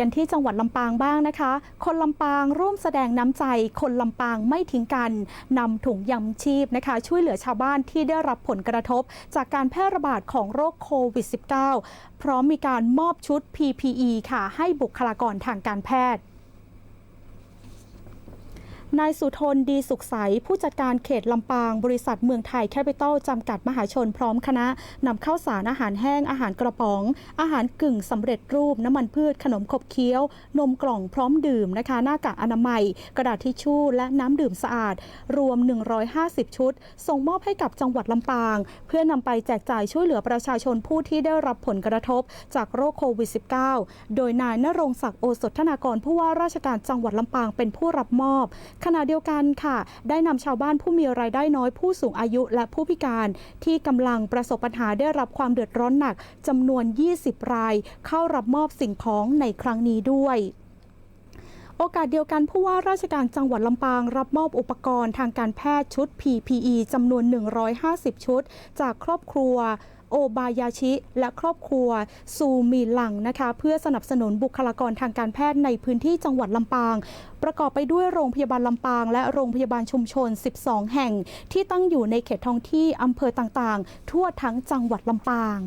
กันที่จังหวัดลำปางบ้างนะคะ คนลำปางร่วมแสดงน้ำใจ คนลำปางไม่ทิ้งกันนำถุงยำชีพนะคะ ช่วยเหลือชาวบ้านที่ได้รับผลกระทบ จากการแพร่ระบาดของโรคโควิด -19 พร้อมมีการมอบชุด PPE ค่ะ ให้บุคลากรทางการแพทย์ นายสุทนดีสุขใส ผู้จัดการเขตลำปาง บริษัทเมืองไทยแคปิตอลจำกัดมหาชนพร้อมคณะนำข้าวสารอาหารแห้งอาหารกระป๋อง อาหารกึ่งสำเร็จรูปน้ำมันพืชขนมขบเคี้ยว นมกล่องพร้อมดื่มนะคะ หน้ากากอนามัย กระดาษทิชชู่และน้ำดื่มสะอาด รวม 150 ชุด ส่งมอบให้กับจังหวัดลำปาง เพื่อนำไปแจกจ่ายช่วยเหลือประชาชนผู้ที่ได้รับผลกระทบ จากโรคโควิด -19 โดยนายนรงศักดิ์โอสถธนากรผู้ว่าราชการจังหวัดลำปางเป็นผู้รับมอบขณะเดียวกันค่ะ ได้นำชาวบ้านผู้มีรายได้น้อยผู้สูงอายุและผู้พิการที่กำลังประสบปัญหาได้รับความเดือดร้อนหนักจำนวน 20 ราย เข้ารับมอบสิ่งของในครั้งนี้ด้วย โอกาสเดียวกันผู้ว่าราชการจังหวัดลำปาง รับมอบอุปกรณ์ทางการแพทย์ชุด PPE จำนวน 150 ชุด จากครอบครัวโอบายาชิ และครอบครัวซูมีหลังนะคะ เพื่อสนับสนุนบุคลากรทางการแพทย์ในพื้นที่จังหวัดลำปาง ประกอบไปด้วยโรงพยาบาลลำปาง และโรงพยาบาลชุมชน 12 แห่ง ที่ตั้งอยู่ในเขตท้องที่อำเภอต่างๆ ทั่วทั้งจังหวัดลำปาง